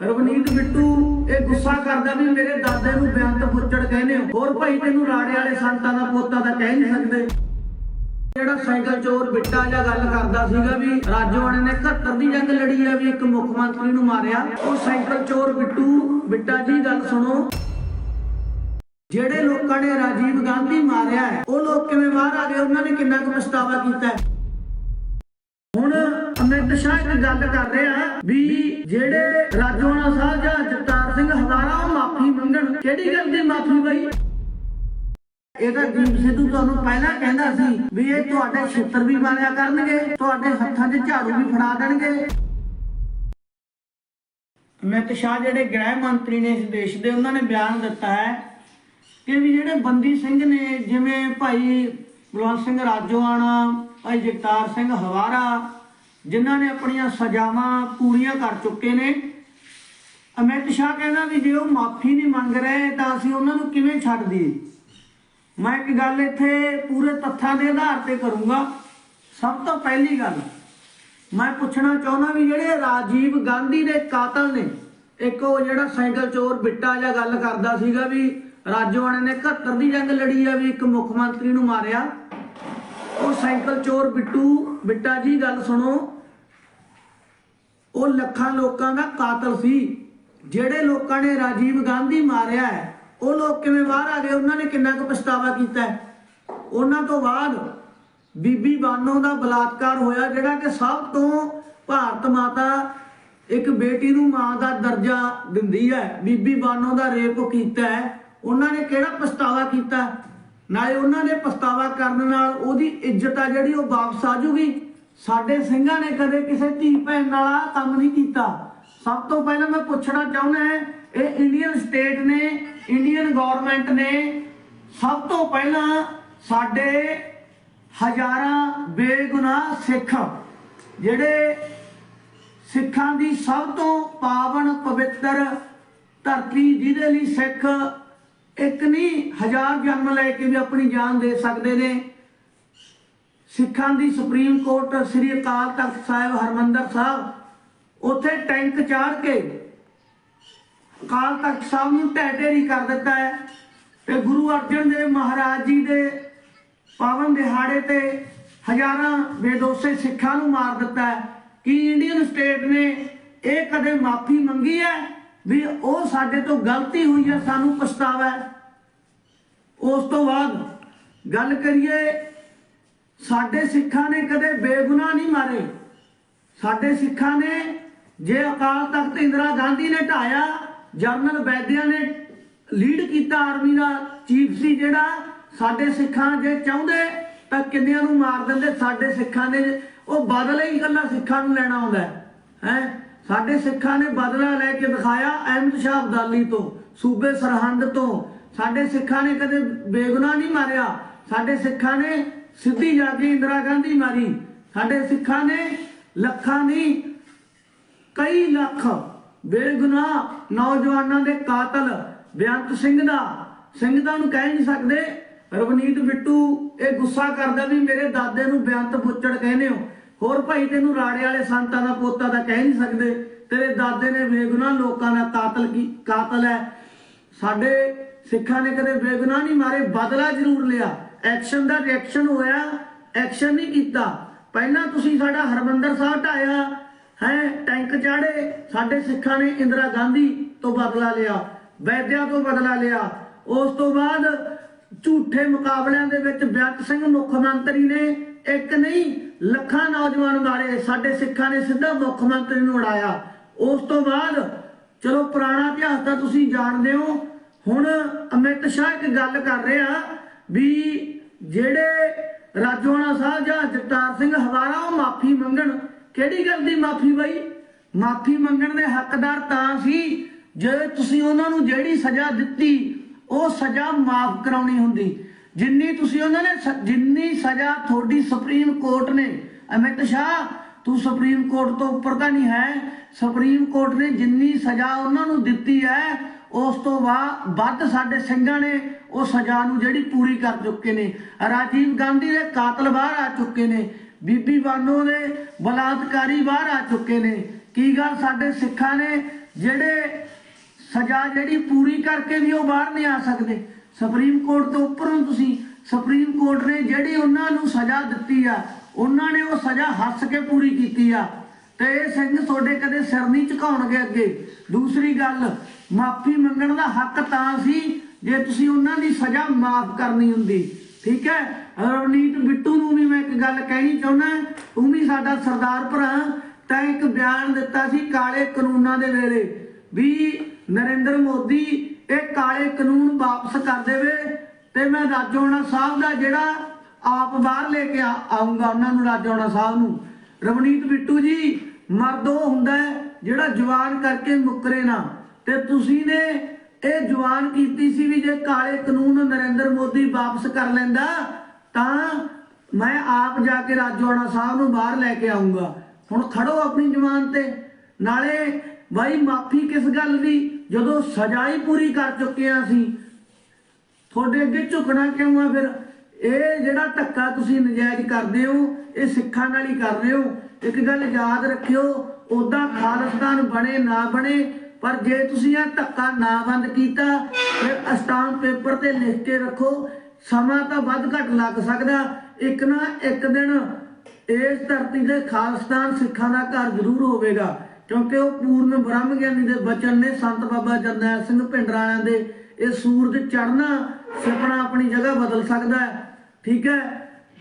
ਰਵਨੀਤ ਬਿੱਟੂ ਇਹ ਗੁੱਸਾ ਕਰਦਾ ਵੀ ਮੇਰੇ ਦਾਦੇ ਨੂੰ ਬੇਅੰਤ ਫੁੱਚੜ ਕਹਿੰਦੇ ਹੋ। ਹੋਰ ਭਾਈ ਤੈਨੂੰ ਰਾੜੇ ਵਾਲੇ ਸੰਤਾਂ ਦਾ ਪੋਤਾ ਤਾਂ ਕਹਿ ਨਹੀਂ ਸਕਦੇ। ਜਿਹੜਾ ਸਾਈਕਲ ਚੋਰ ਬਿੱਟਾ ਜਾਂ ਗੱਲ ਕਰਦਾ ਸੀਗਾ ਵੀ ਰਾਜੋਆਣੇ ਨੇ 71 ਦੀ ਜੰਗ ਲੜੀ ਆ ਵੀ ਇੱਕ ਮੁੱਖ ਮੰਤਰੀ ਨੂੰ ਮਾਰਿਆ। ਉਹ ਸਾਈਕਲ ਚੋਰ ਬਿੱਟੂ, ਬਿੱਟਾ ਜੀ ਗੱਲ ਸੁਣੋ। ਜਿਹੜੇ ਲੋਕਾਂ ਨੇ ਰਾਜੀਵ ਗਾਂਧੀ ਮਾਰਿਆ ਉਹ ਲੋਕ ਕਿਵੇਂ ਬਾਹਰ ਆ ਗਏ? ਉਹਨਾਂ ਨੇ ਕਿੰਨਾ ਕੁ ਪਛਤਾਵਾ ਕੀਤਾ ਹੁਣ ਅਮਿਤ ਸ਼ਾਹ ਇੱਕ ਗੱਲ ਕਰ ਰਿਹਾ ਵੀ ਜਿਹੜੇ ਰਾਜੋਆਣਾ ਸਾਹਿਬ ਜਾਂ ਜਗਤਾਰ ਸਿੰਘ ਹਜ਼ਾਰਾ ਉਹ ਮਾਫੀ ਮੰਗਣ, ਕਿਹੜੀ ਗੱਲ ਦੀ ਮਾਫੀ ਬਈ? ਇਹ ਤਾਂ ਦੀਪ ਸਿੱਧੂ ਤੁਹਾਨੂੰ ਪਹਿਲਾਂ ਕਹਿੰਦਾ ਸੀ ਵੀ ਇਹ ਤੁਹਾਡੇ ਛਿੱਤਰ ਵੀ ਮਾਰਿਆ ਕਰਨਗੇ, ਤੁਹਾਡੇ ਹੱਥਾਂ 'ਚ ਝਾੜੂ ਵੀ ਫੜਾ ਦੇਣਗੇ। ਅਮਿਤ ਸ਼ਾਹ ਜਿਹੜੇ ਗ੍ਰਹਿ ਮੰਤਰੀ ਨੇ ਇਸ ਦੇਸ਼ ਦੇ, ਉਹਨਾਂ ਨੇ ਬਿਆਨ ਦਿੱਤਾ ਹੈ ਕਿ ਵੀ ਜਿਹੜੇ ਬੰਦੀ ਸਿੰਘ ਨੇ, ਜਿਵੇਂ ਭਾਈ ਬਲਵੰਤ ਸਿੰਘ ਰਾਜੋਆਣਾ, ਭਾਈ ਜਗਤਾਰ ਸਿੰਘ ਹਵਾਰਾ ਜਿਨ੍ਹਾਂ ਨੇ ਆਪਣੀਆਂ ਸਜ਼ਾਵਾਂ ਪੂਰੀਆਂ ਕਰ ਚੁੱਕੇ ਨੇ। ਅਮਿਤ ਸ਼ਾਹ ਕਹਿੰਦਾ ਵੀ ਜੇ ਉਹ ਮਾਫੀ ਨਹੀਂ ਮੰਗ ਰਹੇ, ਤਾਂ ਅਸੀਂ ਉਹਨਾਂ ਨੂੰ ਕਿਵੇਂ ਛੱਡ ਦਈਏ? ਮੈਂ ਇੱਕ ਗੱਲ ਇੱਥੇ ਪੂਰੇ ਤੱਥਾਂ ਦੇ ਆਧਾਰ ਤੇ ਕਰੂੰਗਾ। ਸਭ ਤੋਂ ਪਹਿਲੀ ਗੱਲ, ਮੈਂ ਪੁੱਛਣਾ ਚਾਹੁੰਦਾ ਵੀ ਜਿਹੜੇ ਰਾਜੀਵ ਗਾਂਧੀ ਦੇ ਕਾਤਲ ਨੇ, ਇੱਕ ਉਹ ਜਿਹੜਾ ਸਾਈਕਲ ਚੋਰ ਬਿੱਟਾ ਜਾਂ ਗੱਲ ਕਰਦਾ ਸੀਗਾ ਵੀ ਰਾਜੋਆਣੇ ਨੇ 71 ਦੀ ਜੰਗ ਲੜੀ ਆ ਵੀ ਇੱਕ ਮੁੱਖ ਮੰਤਰੀ ਨੂੰ ਮਾਰਿਆ। ਉਹ ਸਾਈਕਲ ਚੋਰ ਬਿੱਟੂ, ਬਿੱਟਾ ਜੀ, ਗੱਲ ਸੁਣੋ। ਉਹ ਲੱਖਾਂ ਲੋਕਾਂ ਦਾ ਕਾਤਲ ਸੀ। ਜਿਹੜੇ ਲੋਕਾਂ ਨੇ ਰਾਜੀਵ ਗਾਂਧੀ ਮਾਰਿਆ ਹੈ, ਉਹ ਲੋਕ ਕਿਵੇਂ ਬਾਹਰ ਆ ਗਏ? ਉਹਨਾਂ ਨੇ ਕਿੰਨਾ ਕੁ ਪਛਤਾਵਾ ਕੀਤਾ ਉਹਨਾਂ ਤੋਂ ਬਾਅਦ ਬੀਬੀ ਬਾਨੋ ਦਾ ਬਲਾਤਕਾਰ ਹੋਇਆ, ਜਿਹੜਾ ਕਿ ਸਭ ਤੋਂ ਭਾਰਤ ਮਾਤਾ ਇੱਕ ਬੇਟੀ ਨੂੰ ਮਾਂ ਦਾ ਦਰਜਾ ਦਿੰਦੀ ਹੈ। ਬੀਬੀ ਬਾਨੋ ਦਾ ਰੇਪ ਕੀਤਾ ਉਹਨਾਂ ਨੇ ਕਿਹੜਾ ਪਛਤਾਵਾ ਕੀਤਾ? ਨਾਲੇ ਉਹਨਾਂ ਨੇ ਪਛਤਾਵਾ ਕਰਨ ਨਾਲ ਉਹਦੀ ਇੱਜ਼ਤ ਆ ਜਿਹੜੀ ਉਹ ਵਾਪਸ ਆ ਜੂਗੀ। ਸਾਡੇ ਸਿੰਘਾਂ ਨੇ ਕਦੇ ਕਿਸੇ ਧੀ ਭੈਣ ਨਾਲ ਆਹ ਕੰਮ ਨਹੀਂ ਕੀਤਾ। ਸਭ ਤੋਂ ਪਹਿਲਾਂ ਮੈਂ ਪੁੱਛਣਾ ਚਾਹੁੰਦਾ ਹਾਂ, ਇਹ ਇੰਡੀਅਨ ਸਟੇਟ ਨੇ ਇੰਡੀਅਨ ਗਵਰਨਮੈਂਟ ਨੇ ਸਭ ਤੋਂ ਪਹਿਲਾਂ ਸਾਡੇ ਹਜ਼ਾਰਾਂ ਬੇਗੁਨਾਹ ਸਿੱਖ, ਜਿਹੜੇ ਸਿੱਖਾਂ ਦੀ ਸਭ ਤੋਂ ਪਾਵਨ ਪਵਿੱਤਰ ਧਰਤੀ ਜਿਹਦੇ ਲਈ ਸਿੱਖ ਇੱਕ ਨਹੀਂ ਹਜ਼ਾਰ ਜਨਮ ਲੈ ਕੇ ਵੀ ਆਪਣੀ ਜਾਨ ਦੇ ਸਕਦੇ ਨੇ ਸਿੱਖਾਂ ਦੀ ਸੁਪਰੀਮ ਕੋਰਟ ਸ੍ਰੀ ਅਕਾਲ ਤਖਤ ਸਾਹਿਬ, ਹਰਮੰਦਰ ਸਾਹਿਬ, ਉੱਥੇ ਟੈਂਕ ਚਾੜ ਕੇ ਅਕਾਲ ਤਖਤ ਸਾਹਿਬ ਨੂੰ ਢਹਿ ਢੇਰੀ ਕਰ ਦਿੱਤਾ ਹੈ ਤੇ ਗੁਰੂ ਅਰਜਨ ਦੇਵ ਮਹਾਰਾਜ ਜੀ ਦੇ ਪਾਵਨ ਦਿਹਾੜੇ ਤੇ ਹਜ਼ਾਰਾਂ ਬੇਦੋਸ਼ੇ ਸਿੱਖਾਂ ਨੂੰ ਮਾਰ ਦਿੱਤਾ ਹੈ। ਕਿ ਇੰਡੀਅਨ ਸਟੇਟ ਨੇ ਇਹ ਕਦੇ ਮਾਫੀ ਮੰਗੀ ਹੈ ਵੀ ਉਹ ਸਾਡੇ ਤੋਂ ਗਲਤੀ ਹੋਈ ਹੈ, ਸਾਨੂੰ ਪਛਤਾਵਾ ਹੈ? ਉਸ ਤੋਂ ਬਾਅਦ ਗੱਲ ਕਰੀਏ ਸਾਡੇ ਸਿੱਖਾਂ ਨੇ ਕਦੇ ਬੇਗੁਨਾਹ ਨਹੀਂ ਮਾਰੇ। ਸਾਡੇ ਸਿੱਖਾਂ ਨੇ ਜੇ ਅਕਾਲ ਤਖਤ ਇੰਦਰਾ ਗਾਂਧੀ ਨੇ ਢਾਇਆ ਜਰਨਲ ਵੈਦਿਆ ਨੇ ਲੀਡ ਕੀਤਾ ਆਰਮੀ ਦਾ, ਚੀਫ ਸੀ ਜਿਹੜਾ, ਸਾਡੇ ਸਿੱਖਾਂ ਜੇ ਚਾਹੁੰਦੇ ਤਾਂ ਕਿੰਨਿਆਂ ਨੂੰ ਮਾਰ ਦਿੰਦੇ? ਸਾਡੇ ਸਿੱਖਾਂ ਨੇ ਉਹ ਬਦਲਾ ਹੀ ਇਕੱਲਾ ਸਿੱਖਾਂ ਨੂੰ ਲੈਣਾ ਆਉਂਦਾ ਹੈ, ਹੈਂ? ਸਾਡੇ ਸਿੱਖਾਂ ਨੇ ਬਦਲਾ ਲੈ ਕੇ ਦਿਖਾਇਆ ਅਹਿਮਦ ਸ਼ਾਹ ਅਬਦਾਲੀ ਤੋਂ, ਸੂਬੇ ਸਰਹੰਦ ਤੋਂ। ਸਾਡੇ ਸਿੱਖਾਂ ਨੇ ਕਦੇ ਬੇਗੁਨਾਹ ਨਹੀਂ ਮਾਰਿਆ। ਸਾਡੇ ਸਿੱਖਾਂ ਨੇ ਸਿੱਧੀ ਜਾ ਕੇ ਇੰਦਰਾ ਗਾਂਧੀ ਮਾਰੀ। ਸਾਡੇ ਸਿੱਖਾਂ ਨੇ ਲੱਖਾਂ ਨਹੀਂ, ਕਈ ਲੱਖ ਬੇਗੁਨਾਹ ਨੌਜਵਾਨਾਂ ਦੇ ਕਾਤਲ ਬੇਅੰਤ ਸਿੰਘ ਦਾ। ਸਿੰਘ ਦਾ ਨੂੰ ਕਹਿ ਨਹੀਂ ਸਕਦੇ, ਰਵਨੀਤ ਬਿੱਟੂ, ਇਹ ਗੁੱਸਾ ਕਰਦਾ ਵੀ ਮੇਰੇ ਦਾਦੇ ਨੂੰ ਬੇਅੰਤ ਫੁੱਚੜ ਕਹਿੰਦੇ ਹੋ। ਹੋਰ ਭਾਈ ਤੈਨੂੰ ਰਾੜੇ ਵਾਲੇ ਸੰਤਾਂ ਦਾ, ਪੋਤਾ ਤਾਂ ਕਹਿ ਨਹੀਂ ਸਕਦੇ। ਤੇਰੇ ਦਾਦੇ ਨੇ ਬੇਗੁਨਾਹ ਲੋਕਾਂ ਦਾ ਕਾਤਲ ਕੀ, ਕਾਤਲ ਹੈ। ਸਾਡੇ ਸਿੱਖਾਂ ਨੇ ਕਦੇ ਬੇਗੁਨਾਹ ਨਹੀਂ ਮਾਰੇ, ਬਦਲਾ ਜ਼ਰੂਰ ਲਿਆ। ਐਕਸ਼ਨ ਦਾ ਰਿਐਕਸ਼ਨ ਹੋਇਆ, ਐਕਸ਼ਨ ਨਹੀਂ ਕੀਤਾ। ਪਹਿਲਾਂ ਤੁਸੀਂ ਸਾਡਾ ਹਰਮੰਦਰ ਸਾਹਿਬ ਢਾਇਆ, ਹੈ, ਟੈਂਕ ਚਾੜੇ, ਸਾਡੇ ਸਿੱਖਾਂ ਨੇ ਇੰਦਰਾ ਗਾਂਧੀ ਤੋਂ ਬਦਲਾ ਲਿਆ, ਵੈਦਿਆ ਤੋਂ ਬਦਲਾ ਲਿਆ। ਉਸ ਤੋਂ ਬਾਅਦ ਝੂਠੇ ਮੁਕਾਬਲਿਆਂ ਦੇ ਵਿੱਚ ਬਿਆੰਤ ਸਿੰਘ ਮੁੱਖ ਮੰਤਰੀ ਨੇ ਇੱਕ ਨਹੀਂ, ਲੱਖਾਂ ਨੌਜਵਾਨ ਮਾਰੇ। ਸਾਡੇ ਸਿੱਖਾਂ ਨੇ ਸਿੱਧਾ ਮੁੱਖ ਮੰਤਰੀ ਨੂੰ ਉਡਾਇਆ। ਉਸ ਤੋਂ ਬਾਅਦ, ਚਲੋ ਪੁਰਾਣਾ ਇਤਿਹਾਸ ਤਾਂ ਤੁਸੀਂ ਜਾਣਦੇ ਹੋ। ਹੁਣ ਅਮਿਤ ਸ਼ਾਹ ਇੱਕ ਗੱਲ ਕਰ ਰਿਹਾ ਵੀ ਜਿਹੜੇ ਰਾਜੋਆਣਾ ਸਾਹਿਬ ਜਾਂ ਜਗਤਾਰ ਸਿੰਘ ਹਵਾਰਾ ਉਹ ਮਾਫੀ ਮੰਗਣ, ਕਿਹੜੀ ਗੱਲ ਦੀ ਮਾਫੀ ਬਈ? ਮਾਫੀ ਮੰਗਣ ਦੇ ਹੱਕਦਾਰ ਤਾਂ ਸੀ ਜੇ ਤੁਸੀਂ ਉਹਨਾਂ ਨੂੰ ਜਿਹੜੀ ਸਜ਼ਾ ਦਿੱਤੀ, ਉਹ ਸਜ਼ਾ ਮਾਫ ਕਰਾਉਣੀ ਹੁੰਦੀ। ਜਿੰਨੀ ਤੁਸੀਂ ਉਹਨਾਂ ਨੇ ਜਿੰਨੀ ਸਜ਼ਾ ਤੁਹਾਡੀ ਸੁਪਰੀਮ ਕੋਰਟ ਨੇ, ਅਮਿਤ ਸ਼ਾਹ, ਤੂੰ ਸੁਪਰੀਮ ਕੋਰਟ ਤੋਂ ਉੱਪਰ ਤਾਂ ਨਹੀਂ ਹੈ। ਸੁਪਰੀਮ ਕੋਰਟ ਨੇ ਜਿੰਨੀ ਸਜ਼ਾ ਉਹਨਾਂ ਨੂੰ ਦਿੱਤੀ ਹੈ ਉਸ ਤੋਂ ਬਾਅਦ ਵੱਧ ਸਾਡੇ ਸਿੰਘਾਂ ਨੇ ਉਹ ਸਜ਼ਾ ਨੂੰ ਜਿਹੜੀ ਪੂਰੀ ਕਰ ਚੁੱਕੇ ਨੇ। ਰਾਜੀਵ ਗਾਂਧੀ ਦੇ ਕਾਤਲ ਬਾਹਰ ਆ ਚੁੱਕੇ ਨੇ। ਬੀਬੀ ਬਾਨੋ ਦੇ ਬਲਾਤਕਾਰੀ ਬਾਹਰ ਆ ਚੁੱਕੇ ਨੇ। ਕੀ ਗੱਲ ਸਾਡੇ ਸਿੱਖਾਂ ਨੇ ਜਿਹੜੇ ਸਜ਼ਾ ਜਿਹੜੀ ਪੂਰੀ ਕਰਕੇ ਵੀ ਉਹ ਬਾਹਰ ਨਹੀਂ ਆ ਸਕਦੇ? ਸੁਪਰੀਮ ਕੋਰਟ ਤੋਂ ਉੱਪਰੋਂ ਤੁਸੀਂ ਸੁਪਰੀਮ ਕੋਰਟ ਨੇ ਜਿਹੜੀ ਉਹਨਾਂ ਨੂੰ ਸਜ਼ਾ ਦਿੱਤੀ ਆ, ਉਹਨਾਂ ਨੇ ਉਹ ਸਜ਼ਾ ਹੱਸ ਕੇ ਪੂਰੀ ਕੀਤੀ ਆ। ਤੇ ਇਹ ਸਿੰਘ ਤੁਹਾਡੇ ਕਦੇ ਸਿਰ ਨਹੀਂ ਝੁਕਾਉਣਗੇ ਅੱਗੇ। ਦੂਸਰੀ ਗੱਲ, ਮਾਫੀ ਮੰਗਣ ਦਾ ਹੱਕ ਤਾਂ ਸੀ, ਜੇ ਤੁਸੀਂ ਉਹਨਾਂ ਦੀ ਸਜ਼ਾ ਮਾਫ ਕਰਨੀ ਹੁੰਦੀ। ਠੀਕ ਹੈ? ਰਵਨੀਤ ਬਿੱਟੂ ਨੂੰ ਵੀ ਮੈਂ ਇੱਕ ਗੱਲ ਕਹਿਣੀ ਚਾਹੁੰਦਾ, ਤੂੰ ਵੀ ਸਾਡਾ ਸਰਦਾਰ ਭਰਾ, ਤਾਂ ਇੱਕ ਬਿਆਨ ਦਿੱਤਾ ਸੀ ਕਾਲੇ ਕਾਨੂੰਨਾਂ ਦੇ ਵੇਲੇ, ਵੀ ਨਰਿੰਦਰ ਮੋਦੀ ਇਹ ਕਾਲੇ ਕਾਨੂੰਨ ਵਾਪਸ ਕਰ ਦੇਵੇ, ਤੇ ਮੈਂ ਰਾਜੋਣਾ ਸਾਹਿਬ ਦਾ ਜਿਹੜਾ ਆਪ ਬਾਹਰ ਲੈ ਕੇ ਆ- ਆਊਂਗਾ ਉਹਨਾਂ ਨੂੰ ਰਾਜੋਣਾ ਸਾਹਿਬ ਨੂੰ। ਰਵਨੀਤ ਬਿੱਟੂ ਜੀ ਮਰਦ ਉਹ ਹੁੰਦਾ ਜਿਹੜਾ ਜਵਾਨ ਕਰਕੇ ਮੁੱਕਰੇ ਨਾ। ਤੇ ਤੁਸੀਂ ਨੇ ਇਹ ਜਵਾਨ ਕੀਤੀ ਸੀ ਵੀ ਜੇ ਕਾਲੇ ਕਾਨੂੰਨ ਨਰਿੰਦਰ ਮੋਦੀ ਵਾਪਸ ਕਰ ਲੈਂਦਾ, ਤਾਂ ਮੈਂ ਆਪ ਜਾ ਕੇ ਰਾਜੋਆਣਾ ਸਾਹਿਬ ਨੂੰ ਬਾਹਰ ਲੈ ਕੇ ਆਉਂਗਾ ਹੁਣ ਖੜੋ ਆਪਣੀ ਜਵਾਨ ਤੇ। ਨਾਲੇ ਬਾਈ, ਮਾਫੀ ਕਿਸ ਗੱਲ ਦੀ? ਜਦੋਂ ਸਜ਼ਾ ਹੀ ਪੂਰੀ ਕਰ ਚੁੱਕੇ ਆ ਅਸੀਂ। ਤੁਹਾਡੇ ਅੱਗੇ ਝੁਕਣਾ ਕਿਉਂ ਆ ਫਿਰ? ਇਹ ਜਿਹੜਾ ਧੱਕਾ ਤੁਸੀਂ ਨਜਾਇਜ਼ ਕਰਦੇ ਹੋ, ਇਹ ਸਿੱਖਾਂ ਨਾਲ ਹੀ ਕਰ ਰਹੇ ਹੋ। ਇੱਕ ਗੱਲ ਯਾਦ ਰੱਖਿਓ ਉਦਾਂ ਖਾਲਿਸਤਾਨ ਬਣੇ ਨਾ ਬਣੇ, ਪਰ ਜੇ ਤੁਸੀਂ ਇਹ ਧੱਕਾ ਨਾ ਬੰਦ ਕੀਤਾ, ਫਿਰ ਅਸਟਾਮ ਪੇਪਰ ਤੇ ਲਿਖ ਕੇ ਰੱਖੋ, ਸਮਾਂ ਤਾਂ ਵੱਧ ਘੱਟ ਲੱਗ ਸਕਦਾ। ਇੱਕ ਨਾ ਇੱਕ ਦਿਨ ਇਸ ਧਰਤੀ ਤੇ ਖਾਲਿਸਤਾਨ ਸਿੱਖਾਂ ਦਾ ਘਰ ਜ਼ਰੂਰ ਹੋਵੇਗਾ, ਕਿਉਂਕਿ ਉਹ ਪੂਰਨ ਬ੍ਰਹਮ ਗਿਆਨੀ ਦੇ ਬਚਨ ਨੇ ਸੰਤ ਬਾਬਾ ਜਰਨੈਲ ਸਿੰਘ ਭਿੰਡਰਾਣਿਆਂ ਦੇ ਇਹ ਸੂਰਜ ਚੜਨਾ ਸੁਪਨਾ ਆਪਣੀ ਜਗ੍ਹਾ ਬਦਲ ਸਕਦਾ ਹੈ। ਠੀਕ ਹੈ?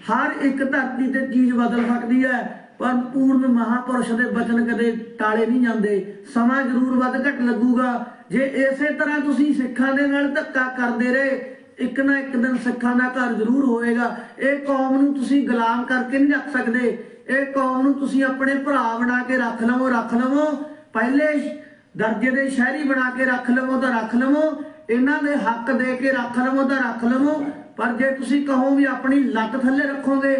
ਹਰ ਇੱਕ ਧਰਤੀ ਤੇ ਚੀਜ਼ ਬਦਲ ਸਕਦੀ ਹੈ। ਪਰ ਪੂਰਨ ਮਹਾਪੁਰਸ਼ ਦੇ ਬਚਨ ਕਦੇ ਟਾਲੇ ਨਹੀਂ ਜਾਂਦੇ। ਸਮਾਂ ਜ਼ਰੂਰ ਵੱਧ ਘੱਟ ਲੱਗੂਗਾ। ਜੇ ਇਸੇ ਤਰ੍ਹਾਂ ਤੁਸੀਂ ਸਿੱਖਾਂ ਦੇ ਨਾਲ ਧੱਕਾ ਕਰਦੇ ਰਹੇ, ਇੱਕ ਨਾ ਇੱਕ ਦਿਨ ਸਿੱਖਾਂ ਦਾ ਘਰ ਜ਼ਰੂਰ ਹੋਏਗਾ ਇਹ ਕੌਮ ਨੂੰ ਤੁਸੀਂ ਗੁਲਾਮ ਕਰਕੇ ਨਹੀਂ ਰੱਖ ਸਕਦੇ। ਇਹ ਕੌਮ ਨੂੰ ਤੁਸੀਂ ਆਪਣੇ ਭਰਾ ਬਣਾ ਕੇ ਰੱਖ ਲਵੋ ਰੱਖ ਲਵੋ। ਪਹਿਲੇ ਦਰਜੇ ਦੇ ਸ਼ਹਿਰੀ ਬਣਾ ਕੇ ਰੱਖ ਲਵੋ ਤਾਂ ਰੱਖ ਲਵੋ। ਇਹਨਾਂ ਦੇ ਹੱਕ ਦੇ ਕੇ ਰੱਖ ਲਵੋ ਤਾਂ ਰੱਖ ਲਵੋ। ਪਰ ਜੇ ਤੁਸੀਂ ਕਹੋ ਵੀ ਆਪਣੀ ਲੱਤ ਥੱਲੇ ਰੱਖੋਗੇ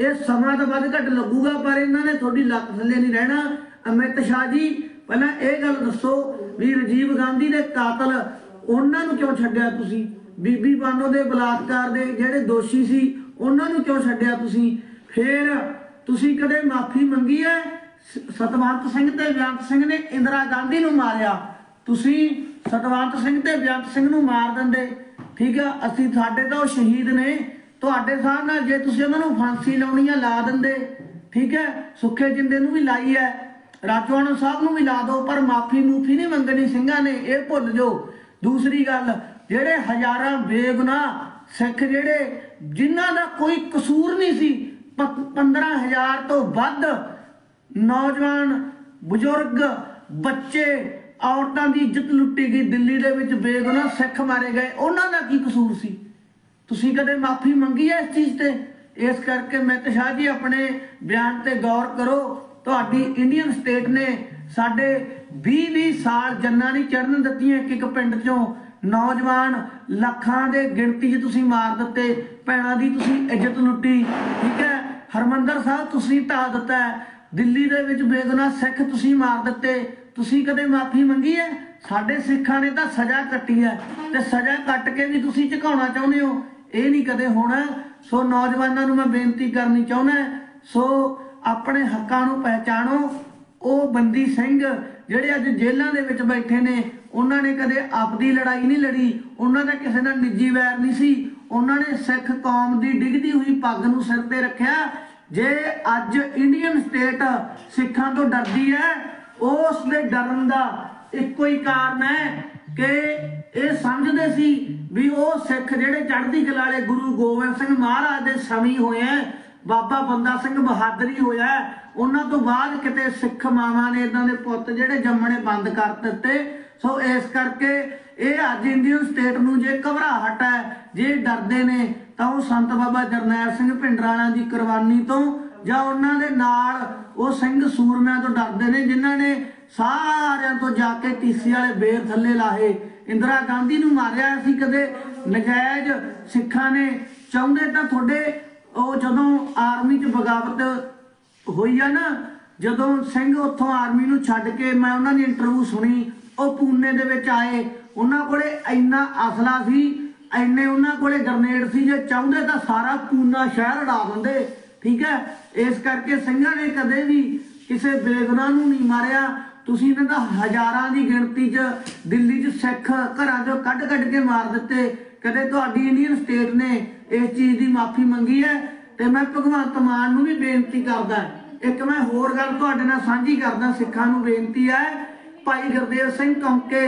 ਇਹ ਸਮਾਂ ਤਾਂ ਵੱਧ ਘੱਟ ਲੱਗੂਗਾ, ਪਰ ਇਹਨਾਂ ਨੇ ਤੁਹਾਡੀ ਲੱਤ ਥੱਲੇ ਨਹੀਂ ਰਹਿਣਾ। ਅਮਿਤ ਸ਼ਾਹ ਜੀ, ਪਹਿਲਾਂ ਇਹ ਗੱਲ ਦੱਸੋ ਵੀ ਰਾਜੀਵ ਗਾਂਧੀ ਦੇ ਕਾਤਲ ਉਹਨਾਂ ਨੂੰ ਕਿਉਂ ਛੱਡਿਆ ਤੁਸੀਂ? ਬੀਬੀ ਬਾਨੋ ਦੇ ਬਲਾਤਕਾਰ ਦੇ ਜਿਹੜੇ ਦੋਸ਼ੀ ਸੀ, ਉਹਨਾਂ ਨੂੰ ਕਿਉਂ ਛੱਡਿਆ ਤੁਸੀਂ? ਫੇਰ ਤੁਸੀਂ ਕਦੇ ਮਾਫੀ ਮੰਗੀ ਹੈ? ਸਤਵੰਤ ਸਿੰਘ ਤੇ ਬੇਅੰਤ ਸਿੰਘ ਨੇ ਇੰਦਰਾ ਗਾਂਧੀ ਨੂੰ ਮਾਰਿਆ। ਤੁਸੀਂ ਸਤਵੰਤ ਸਿੰਘ ਤੇ ਬੇਅੰਤ ਸਿੰਘ ਨੂੰ ਮਾਰ ਦਿੰਦੇ। ਠੀਕ ਆ, ਅਸੀਂ ਸਾਡੇ ਤਾਂ ਉਹ ਸ਼ਹੀਦ ਨੇ। ਤੁਹਾਡੇ ਸਾਹ ਨਾਲ ਜੇ ਤੁਸੀਂ ਉਹਨਾਂ ਨੂੰ ਫਾਂਸੀ ਲਾਉਣੀ ਆ, ਲਾ ਦਿੰਦੇ, ਠੀਕ ਹੈ? ਸੁੱਖੇ ਜਿੰਦੇ ਨੂੰ ਵੀ ਲਾਈ ਹੈ ਰਾਜਵਾਨਾ ਸਾਹਿਬ ਨੂੰ ਵੀ ਲਾ ਦਿਓ, ਪਰ ਮਾਫੀ ਮੂਫੀ ਨਹੀਂ ਮੰਗਣੀ ਸਿੰਘਾਂ ਨੇ, ਇਹ ਭੁੱਲ ਜਾਓ। ਦੂਸਰੀ ਗੱਲ, ਜਿਹੜੇ ਹਜ਼ਾਰਾਂ ਬੇਗੁਨਾਹ ਸਿੱਖ ਜਿਹੜੇ, ਜਿਨ੍ਹਾਂ ਦਾ ਕੋਈ ਕਸੂਰ ਨਹੀਂ ਸੀ 15000 ਤੋਂ ਵੱਧ ਨੌਜਵਾਨ, ਬਜ਼ੁਰਗ, ਬੱਚੇ, ਔਰਤਾਂ ਦੀ ਇੱਜ਼ਤ ਲੁੱਟੀ ਗਈ, ਦਿੱਲੀ ਦੇ ਵਿੱਚ ਬੇਗੁਨਾਹ ਸਿੱਖ ਮਾਰੇ ਗਏ, ਉਹਨਾਂ ਦਾ ਕੀ ਕਸੂਰ ਸੀ? ਤੁਸੀਂ ਕਦੇ ਮਾਫੀ ਮੰਗੀ ਹੈ ਇਸ ਚੀਜ਼ ਤੇ? ਇਸ ਕਰਕੇ ਮਿੱਤ ਸ਼ਾਹ ਜੀ ਆਪਣੇ ਬਿਆਨ ਤੇ ਗੌਰ ਕਰੋ, ਤੁਹਾਡੀ ਇੰਡੀਅਨ ਸਟੇਟ ਨੇ ਸਾਡੇ 20-20 ਸਾਲ ਜੰਨਾਂ ਨਹੀਂ ਚੜਨ ਦਿੱਤੀਆਂ ਇੱਕ ਇੱਕ ਪਿੰਡ ਚੋਂ। ਨੌਜਵਾਨ ਲੱਖਾਂ ਦੇ ਗਿਣਤੀ 'ਚ ਤੁਸੀਂ ਮਾਰ ਦਿੱਤੇ, ਭੈਣਾਂ ਦੀ ਤੁਸੀਂ ਇੱਜ਼ਤ ਲੁੱਟੀ, ਠੀਕ ਹੈ? ਹਰਮੰਦਰ ਸਾਹਿਬ, ਤੁਸੀਂ ਢਾਹ ਦਿੱਤਾ ਦਿੱਲੀ ਦੇ ਵਿੱਚ ਬੇਗੁਨਾਹ ਸਿੱਖ ਤੁਸੀਂ ਮਾਰ ਦਿੱਤੇ। ਤੁਸੀਂ ਕਦੇ ਮਾਫੀ ਮੰਗੀ ਹੈ? ਸਾਡੇ ਸਿੱਖਾਂ ਨੇ ਤਾਂ ਸਜ਼ਾ ਕੱਟੀ ਹੈ ਤੇ ਸਜ਼ਾ ਕੱਟ ਕੇ ਵੀ ਤੁਸੀਂ ਝੁਕਾਉਣਾ ਚਾਹੁੰਦੇ ਹੋ। ਇਹ ਨਹੀਂ ਕਦੇ ਹੋਣਾ। ਸੋ ਨੌਜਵਾਨਾਂ ਨੂੰ ਮੈਂ ਬੇਨਤੀ ਕਰਨੀ ਚਾਹੁੰਦਾ ਸੋ ਆਪਣੇ ਹੱਕਾਂ ਨੂੰ ਪਹਿਚਾਣੋ। ਉਹ ਬੰਦੀ ਸਿੰਘ ਜਿਹੜੇ ਅੱਜ ਜੇਲ੍ਹਾਂ ਦੇ ਵਿੱਚ ਬੈਠੇ ਨੇ, ਉਹਨਾਂ ਨੇ ਕਦੇ ਆਪਦੀ ਲੜਾਈ ਨਹੀਂ ਲੜੀ। ਉਹਨਾਂ ਦਾ ਕਿਸੇ ਨਾਲ ਨਿੱਜੀ ਵੈਰ ਨਹੀਂ ਸੀ। ਉਹਨਾਂ ਨੇ ਸਿੱਖ ਕੌਮ ਦੀ ਡਿੱਗਦੀ ਹੋਈ ਪੱਗ ਨੂੰ ਸਿਰ ਤੇ ਰੱਖਿਆ। ਜੇ ਅੱਜ ਇੰਡੀਅਨ ਸਟੇਟ ਸਿੱਖਾਂ ਤੋਂ ਡਰਦੀ ਹੈ, ਉਸ ਦੇ ਡਰਨ ਦਾ ਇੱਕੋ ਹੀ ਕਾਰਨ ਹੈ ਕਿ ਇਹ ਸਮਝਦੇ ਸੀ ਵੀ ਉਹ ਸਿੱਖ ਜਿਹੜੇ ਚੜ੍ਹਦੀ ਕਲਾ ਵਾਲੇ ਗੁਰੂ ਗੋਬਿੰਦ ਸਿੰਘ ਮਹਾਰਾਜ ਦੇ ਸਮੀ ਹੋਏ ਬਾਬਾ ਬੰਦਾ ਸਿੰਘ ਬਹਾਦਰੀ ਹੋਇਆ ਉਹਨਾਂ ਤੋਂ ਬਾਅਦ ਕਿਤੇ ਸਿੱਖ ਮਾਵਾਂ ਨੇ ਇਦਾਂ ਦੇ ਪੁੱਤ ਜਿਹੜੇ ਜੰਮਣੇ ਬੰਦ ਕਰ ਦਿੱਤੇ। ਸੋ ਇਸ ਕਰਕੇ ਇਹ ਅੱਜ ਇੰਡੀਅਨ ਸਟੇਟ ਨੂੰ ਜੇ ਘਬਰਾਹਟ ਹੈ, ਜੇ ਡਰਦੇ ਨੇ, ਤਾਂ ਉਹ ਸੰਤ ਬਾਬਾ ਜਰਨੈਲ ਸਿੰਘ ਭਿੰਡਰਾਣਾ ਦੀ ਕੁਰਬਾਨੀ ਤੋਂ ਜਾਂ ਉਹਨਾਂ ਦੇ ਨਾਲ ਉਹ ਸਿੰਘ ਸੂਰਮਿਆਂ ਤੋਂ ਡਰਦੇ ਨੇ, ਜਿਨ੍ਹਾਂ ਨੇ ਸਾਰਿਆਂ ਤੋਂ ਜਾ ਕੇ ਟੀਸੀ ਵਾਲੇ ਬੇਰ ਥੱਲੇ ਲਾਹੇ। ਇੰਦਰਾ ਗਾਂਧੀ ਨੂੰ ਮਾਰਿਆ ਸੀ ਕਦੇ। ਨਜਾਇਜ਼ ਸਿੱਖਾਂ ਨੇ ਚਾਹੁੰਦੇ ਤਾਂ ਤੁਹਾਡੇ, ਉਹ ਜਦੋਂ ਆਰਮੀ 'ਚ ਬਗਾਵਤ ਹੋਈ ਆ ਨਾ, ਜਦੋਂ ਸਿੰਘ ਉੱਥੋਂ ਆਰਮੀ ਨੂੰ ਛੱਡ ਕੇ ਮੈਂ ਉਹਨਾਂ ਦੀ ਇੰਟਰਵਿਊ ਸੁਣੀ, ਉਹ ਪੂਨੇ ਦੇ ਵਿੱਚ ਆਏ। ਉਹਨਾਂ ਕੋਲੇ ਇੰਨਾ ਅਸਲਾ ਸੀ, ਇੰਨੇ ਉਹਨਾਂ ਕੋਲੇ ਗਰਨੇਡ ਸੀ ਜੇ ਚਾਹੁੰਦੇ ਤਾਂ ਸਾਰਾ ਪੂਨਾ ਸ਼ਹਿਰ ਉਡਾ ਦਿੰਦੇ। ਠੀਕ ਹੈ? ਇਸ ਕਰਕੇ ਸਿੰਘਾਂ ਨੇ ਕਦੇ ਵੀ ਕਿਸੇ ਬੇਗੁਨਾਹ ਨੂੰ ਨਹੀਂ ਮਾਰਿਆ। ਤੁਸੀਂ ਇਹਨਾਂ ਦਾ ਹਜ਼ਾਰਾਂ ਦੀ ਗਿਣਤੀ 'ਚ, ਦਿੱਲੀ 'ਚ ਸਿੱਖ ਘਰਾਂ 'ਚੋਂ ਕੱਢ ਕੱਢ ਕੇ ਮਾਰ ਦਿੱਤੇ। ਕਦੇ ਤੁਹਾਡੀ ਇੰਡੀਅਨ ਸਟੇਟ ਨੇ ਇਸ ਚੀਜ਼ ਦੀ ਮਾਫੀ ਮੰਗੀ ਹੈ? ਤੇ ਮੈਂ ਭਗਵੰਤ ਮਾਨ ਨੂੰ ਵੀ ਬੇਨਤੀ ਕਰਦਾ ਇੱਕ ਮੈਂ ਹੋਰ ਗੱਲ ਤੁਹਾਡੇ ਨਾਲ ਸਾਂਝੀ ਕਰਦਾ, ਸਿੱਖਾਂ ਨੂੰ ਬੇਨਤੀ ਹੈ। ਭਾਈ ਗੁਰਦੇਵ ਸਿੰਘ ਕੌਂਕੇ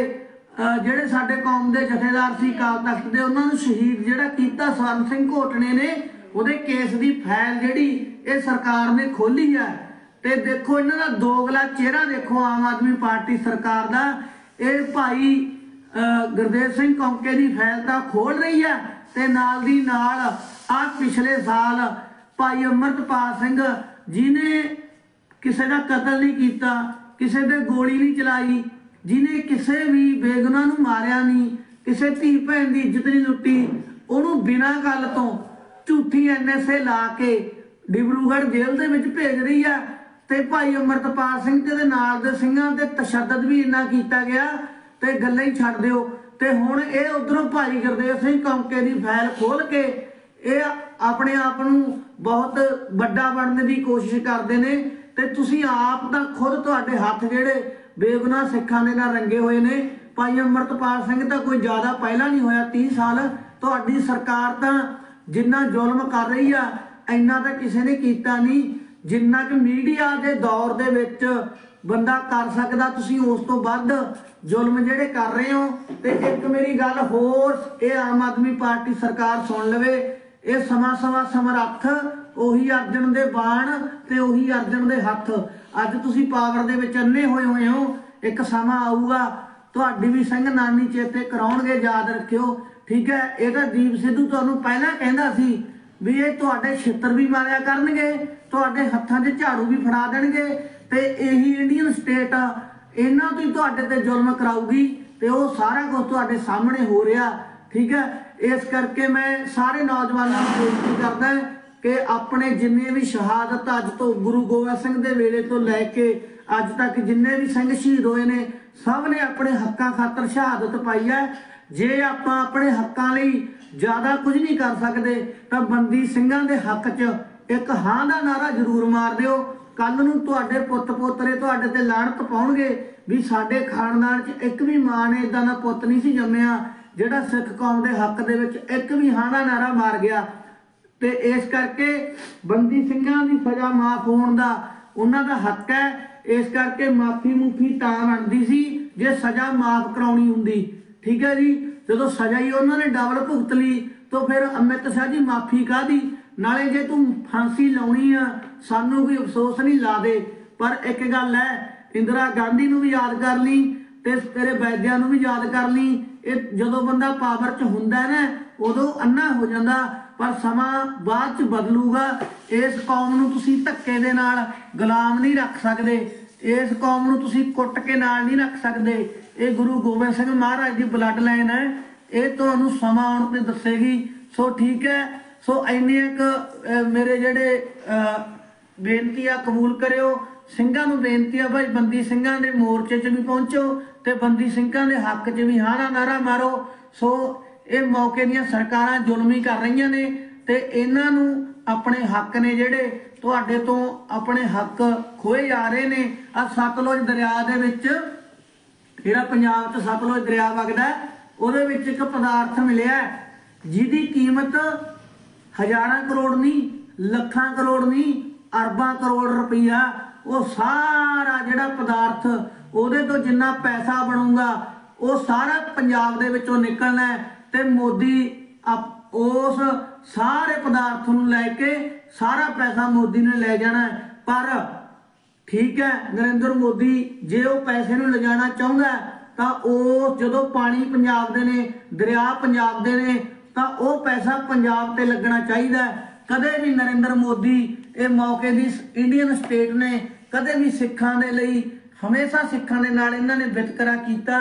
ਜਿਹੜੇ ਸਾਡੇ ਕੌਮ ਦੇ ਜਥੇਦਾਰ ਸੀ ਕਾਲ ਤਖਤ ਦੇ, ਉਹਨਾਂ ਨੂੰ ਸ਼ਹੀਦ ਜਿਹੜਾ ਕੀਤਾ ਸਵਰਨ ਸਿੰਘ ਘੋਟਣੇ ਨੇ, ਉਹਦੇ ਕੇਸ ਦੀ ਫਾਈਲ ਜਿਹੜੀ ਇਹ ਸਰਕਾਰ ਨੇ ਖੋਲੀ ਹੈ। ਤੇ ਦੇਖੋ ਇਹਨਾਂ ਦਾ ਦੋਗਲਾ ਚਿਹਰਾ ਦੇਖੋ ਆਮ ਆਦਮੀ ਪਾਰਟੀ ਸਰਕਾਰ ਦਾ। ਇਹ ਭਾਈ, ਅਹ, ਗੁਰਦੇਵ ਸਿੰਘ ਕੌਂਕੇ ਦੀ ਫਾਈਲ ਤਾਂ ਖੋਲ ਰਹੀ ਹੈ ਤੇ ਨਾਲ ਦੀ ਨਾਲ ਆ ਪਿਛਲੇ ਸਾਲ ਭਾਈ ਅਮਰਤਪਾਲ ਸਿੰਘ ਜਿਨੇ ਕਿਸੇ ਦਾ ਕਤਲ ਨਹੀਂ ਕੀਤਾ, ਕਿਸੇ ਦੇ ਗੋਲੀ ਨਹੀਂ ਚਲਾਈ ਜਿਨੇ ਕਿਸੇ ਵੀ ਬੇਗੁਨਾਹ ਨੂੰ ਮਾਰਿਆ ਨਹੀਂ, ਕਿਸੇ ਧੀ ਭੈਣ ਦੀ ਇੱਜ਼ਤ ਨਹੀਂ ਲੁੱਟੀ, ਉਹਨੂੰ ਬਿਨਾਂ ਗੱਲ ਤੋਂ ਝੂਠੀ ਐਨਐਸਏ ਲਾ ਕੇ ਡਿਬਰੂਗੜ੍ਹ ਜੇਲ੍ਹ ਦੇ ਵਿੱਚ ਭੇਜ ਰਹੀ ਆ ਤੇ ਭਾਈ ਅਮਰਤਪਾਲ ਸਿੰਘ ਤੇ ਇਹਦੇ ਨਾਲ ਦੇ ਸਿੰਘਾਂ ਤੇ ਤਸ਼ੱਦਦ ਵੀ ਇੰਨਾ ਕੀਤਾ ਗਿਆ, ਤੇ ਗੱਲਾਂ ਹੀ ਛੱਡ ਦਿਓ। ਤੇ ਹੁਣ ਇਹ ਉਧਰੋਂ ਭਾਈ ਗੁਰਦੇਵ ਸਿੰਘ ਕੌਂਕੇ ਦੀ ਫਾਈਲ ਖੋਲ ਕੇ ਇਹ ਆਪਣੇ ਆਪ ਨੂੰ ਬਹੁਤ ਵੱਡਾ ਬਣਨ ਦੀ ਕੋਸ਼ਿਸ਼ ਕਰਦੇ ਨੇ ਤੇ ਤੁਸੀਂ ਆਪ ਤਾਂ ਖੁਦ ਤੁਹਾਡੇ ਹੱਥ ਜਿਹੜੇ ਬੇਗੁਨਾਹ ਸਿੱਖਾਂ ਦੇ ਨਾਲ ਰੰਗੇ ਹੋਏ ਨੇ, ਭਾਈ ਅਮਰਤਪਾਲ ਸਿੰਘ ਤਾਂ ਕੋਈ ਜ਼ਿਆਦਾ ਪਹਿਲਾਂ ਨਹੀਂ ਹੋਇਆ 30 ਸਾਲ ਤੁਹਾਡੀ ਸਰਕਾਰ ਤਾਂ ਜਿੰਨਾ ਜ਼ੁਲਮ ਕਰ ਰਹੀ ਆ, ਇੰਨਾ ਤਾਂ ਕਿਸੇ ਨੇ ਕੀਤਾ ਨਹੀਂ। ਜਿੰਨਾ ਕਿ ਮੀਡੀਆ ਦੇ ਦੌਰ ਦੇ ਵਿੱਚ ਬੰਦਾ ਕਰ ਸਕਦਾ, ਤੁਸੀਂ ਉਸ ਤੋਂ ਵੱਧ ਜ਼ੁਲਮ ਜਿਹੜੇ ਕਰ ਰਹੇ ਹੋ। ਤੇ ਇੱਕ ਮੇਰੀ ਗੱਲ ਹੋਰ, ਇਹ ਆਮ ਆਦਮੀ ਪਾਰਟੀ ਸਰਕਾਰ ਸੁਣ ਲਵੇ, ਇਹ ਸਮਾਂ ਸਮਾਂ ਸਮਰੱਥ, ਉਹੀ ਅਰਜਨ ਦੇ ਬਾਣ ਤੇ ਉਹੀ ਅਰਜਨ ਦੇ ਹੱਥ। ਅੱਜ ਤੁਸੀਂ ਪਾਵਰ ਦੇ ਵਿੱਚ ਅੰਨੇ ਹੋਏ ਹੋਏ ਹੋ, ਇੱਕ ਸਮਾਂ ਆਊਗਾ, ਤੁਹਾਡੀ ਵੀ ਸਿੰਘ ਨਾਨੀ ਚੇਤੇ ਕਰਾਉਣਗੇ, ਯਾਦ ਰੱਖਿਓ। ਠੀਕ ਹੈ, ਇਹ ਤਾਂ ਦੀਪ ਸਿੱਧੂ ਤੁਹਾਨੂੰ ਪਹਿਲਾਂ ਕਹਿੰਦਾ ਸੀ ਵੀ ਇਹ ਤੁਹਾਡੇ ਛਿੱਤਰ ਵੀ ਮਾਰਿਆ ਕਰਨਗੇ, ਤੁਹਾਡੇ ਹੱਥਾਂ 'ਚ ਝਾੜੂ ਵੀ ਫੜਾ ਦੇਣਗੇ ਤੇ ਇਹੀ ਇੰਡੀਅਨ ਸਟੇਟ ਇਹਨਾਂ ਤੋਂ ਹੀ ਤੁਹਾਡੇ ਤੇ ਜ਼ੁਲਮ ਕਰਾਊਗੀ ਤੇ ਉਹ ਸਾਰਾ ਕੁਝ ਤੁਹਾਡੇ ਸਾਹਮਣੇ ਹੋ ਰਿਹਾ, ਠੀਕ ਹੈ? ਇਸ ਕਰਕੇ ਮੈਂ ਸਾਰੇ ਨੌਜਵਾਨਾਂ ਨੂੰ ਬੇਨਤੀ ਕਰਦਾ ਕਿ ਆਪਣੇ ਜਿੰਨੇ ਵੀ ਸ਼ਹਾਦਤ ਅੱਜ ਤੋਂ ਗੁਰੂ ਗੋਬਿੰਦ ਸਿੰਘ ਦੇ ਵੇਲੇ ਤੋਂ ਲੈ ਕੇ ਅੱਜ ਤੱਕ ਜਿੰਨੇ ਵੀ ਸਿੰਘ ਸ਼ਹੀਦ ਹੋਏ ਨੇ, ਸਭ ਨੇ ਆਪਣੇ ਹੱਕਾਂ ਖਾਤਰ ਸ਼ਹਾਦਤ ਪਾਈ ਹੈ। ਜੇ ਆਪਾਂ ਆਪਣੇ ਹੱਕਾਂ ਲਈ ਜ਼ਿਆਦਾ ਕੁਝ ਨਹੀਂ ਕਰ ਸਕਦੇ, ਤਾਂ ਬੰਦੀ ਸਿੰਘਾਂ ਦੇ ਹੱਕ 'ਚ ਇੱਕ ਹਾਂ ਦਾ ਨਾਰਾ ਜ਼ਰੂਰ ਮਾਰ ਦਿਓ। ਕੱਲ ਨੂੰ ਤੁਹਾਡੇ ਪੁੱਤ ਪੋਤਰੇ ਤੁਹਾਡੇ ਤੇ ਲਾਣਤ ਪਾਉਣਗੇ ਵੀ ਸਾਡੇ ਖਾਨਦਾਨ 'ਚ ਇੱਕ ਵੀ ਮਾਂ ਨੇ ਇਦਾਂ ਦਾ ਪੁੱਤ ਨਹੀਂ ਸੀ ਜੰਮਿਆ, ਜਿਹੜਾ ਸਿੱਖ ਕੌਮ ਦੇ ਹੱਕ ਦੇ ਵਿੱਚ ਇੱਕ ਵੀ ਹਾਂ ਦਾ ਨਾਰਾ ਮਾਰ ਗਿਆ। ਤੇ ਇਸ ਕਰਕੇ ਬੰਦੀ ਸਿੰਘਾਂ ਦੀ ਸਜ਼ਾ ਮਾਫ ਹੋਣ ਦਾ ਉਹਨਾਂ ਦਾ ਹੱਕ ਹੈ। ਇਸ ਕਰਕੇ ਮਾਫੀ ਮੁਫੀ ਤਾਂ ਬਣਦੀ ਸੀ, ਜੇ ਸਜ਼ਾ ਮਾਫ ਕਰਾਉਣੀ ਹੁੰਦੀ। ਠੀਕ ਹੈ ਜੀ? ਜਦੋਂ ਸਜ਼ਾ ਹੀ ਉਹਨਾਂ ਨੇ ਡਬਲ ਭੁਗਤ ਲਈ, ਤਾਂ ਫਿਰ ਅਮਿਤ ਸ਼ਾਹ ਜੀ ਮਾਫੀ ਕਾਦੀ ਨਾਲੇ ਜੇ ਤੂੰ ਫਾਂਸੀ ਲਾਉਣੀ ਆ, ਸਾਨੂੰ ਕੋਈ ਅਫਸੋਸ ਨਹੀਂ ਲਾ ਦੇ। ਪਰ ਇੱਕ ਗੱਲ ਹੈ, ਇੰਦਰਾ ਗਾਂਧੀ ਨੂੰ ਵੀ ਯਾਦ ਕਰ ਲਈ ਤੇ ਤੇਰੇ ਵੈਦਿਆਂ ਨੂੰ ਵੀ ਯਾਦ ਕਰ ਲਈ। ਇਹ ਜਦੋਂ ਬੰਦਾ ਪਾਵਰ 'ਚ ਹੁੰਦਾ ਨਾ, ਉਦੋਂ ਅੰਨਾ ਹੋ ਜਾਂਦਾ, ਪਰ ਸਮਾਂ ਬਾਅਦ 'ਚ ਬਦਲੂਗਾ। ਇਸ ਕੌਮ ਨੂੰ ਤੁਸੀਂ ਧੱਕੇ ਦੇ ਨਾਲ ਗੁਲਾਮ ਨਹੀਂ ਰੱਖ ਸਕਦੇ। ਇਸ ਕੌਮ ਨੂੰ ਤੁਸੀਂ ਕੁੱਟ ਕੇ ਨਾਲ ਨਹੀਂ ਰੱਖ ਸਕਦੇ। ਇਹ ਗੁਰੂ ਗੋਬਿੰਦ ਸਿੰਘ ਮਹਾਰਾਜ ਦੀ ਬਲੱਡ ਲਾਈਨ ਹੈ। ਇਹ ਤੁਹਾਨੂੰ ਸਮਾਂ ਆਉਣ ਤੇ ਦੱਸੇਗੀ। ਸੋ ਠੀਕ ਹੈ। ਸੋ ਇੰਨੇ ਇੱਕ ਮੇਰੇ ਜਿਹੜੇ ਬੇਨਤੀ ਆ ਕਬੂਲ ਕਰਿਓ। ਸਿੰਘਾਂ ਨੂੰ ਬੇਨਤੀ ਆ ਭਾਈ, ਬੰਦੀ ਸਿੰਘਾਂ ਦੇ ਮੋਰਚੇ 'ਚ ਵੀ ਪਹੁੰਚੋ ਤੇ ਬੰਦੀ ਸਿੰਘਾਂ ਦੇ ਹੱਕ 'ਚ ਵੀ ਹਾਰਾ ਨਾਰਾ ਮਾਰੋ। ਸੋ ਇਹ ਮੌਕੇ ਦੀਆਂ ਸਰਕਾਰਾਂ ਜ਼ੁਲਮੀ ਕਰ ਰਹੀਆਂ ਨੇ ਤੇ ਇਹਨਾਂ ਨੂੰ ਆਪਣੇ ਹੱਕ ਨੇ ਜਿਹੜੇ, ਤੁਹਾਡੇ ਤੋਂ ਆਪਣੇ ਹੱਕ ਖੋਏ ਜਾ ਰਹੇ ਨੇ। ਆ ਸਤਲੁਜ ਦਰਿਆ ਦੇ ਵਿੱਚ ਜਿਹੜਾ ਪੰਜਾਬ 'ਚ ਸਤਲੁਜ ਦਰਿਆ ਵਗਦਾ ਉਹਦੇ ਵਿੱਚ ਇੱਕ ਪਦਾਰਥ ਮਿਲਿਆ ਜਿਹਦੀ ਕੀਮਤ ਹਜ਼ਾਰਾਂ ਕਰੋੜ ਨਹੀਂ, ਲੱਖਾਂ ਕਰੋੜ ਨਹੀਂ, ਅਰਬਾਂ ਕਰੋੜ ਰੁਪਈਆ। ਉਹ ਸਾਰਾ ਜਿਹੜਾ ਪਦਾਰਥ, ਉਹਦੇ ਤੋਂ ਜਿੰਨਾ ਪੈਸਾ ਬਣੂਗਾ, ਉਹ ਸਾਰਾ ਪੰਜਾਬ ਦੇ ਵਿੱਚੋਂ ਨਿਕਲਣਾ ਹੈ ਤੇ ਮੋਦੀ ਆਪ- ਉਸ ਸਾਰੇ ਪਦਾਰਥ ਨੂੰ ਲੈ ਕੇ ਸਾਰਾ ਪੈਸਾ ਮੋਦੀ ਨੇ ਲੈ ਜਾਣਾ ਪਰ ਠੀਕ ਹੈ, ਨਰਿੰਦਰ ਮੋਦੀ, ਜੇ ਉਹ ਪੈਸੇ ਨੂੰ ਲਿਜਾਣਾ ਚਾਹੁੰਦਾ ਤਾਂ ਉਹ ਜਦੋਂ ਪਾਣੀ ਪੰਜਾਬ ਦੇ ਨੇ, ਦਰਿਆ ਪੰਜਾਬ ਦੇ ਨੇ, ਤਾਂ ਉਹ ਪੈਸਾ ਪੰਜਾਬ ਤੇ ਲੱਗਣਾ ਚਾਹੀਦਾ ਕਦੇ ਵੀ ਨਰਿੰਦਰ ਮੋਦੀ ਇਹ ਮੌਕੇ ਦੀ ਇੰਡੀਅਨ ਸਟੇਟ ਨੇ, ਕਦੇ ਵੀ ਸਿੱਖਾਂ ਦੇ ਲਈ, ਹਮੇਸ਼ਾ ਸਿੱਖਾਂ ਦੇ ਨਾਲ ਇਹਨਾਂ ਨੇ ਵਿਤਕਰਾ ਕੀਤਾ।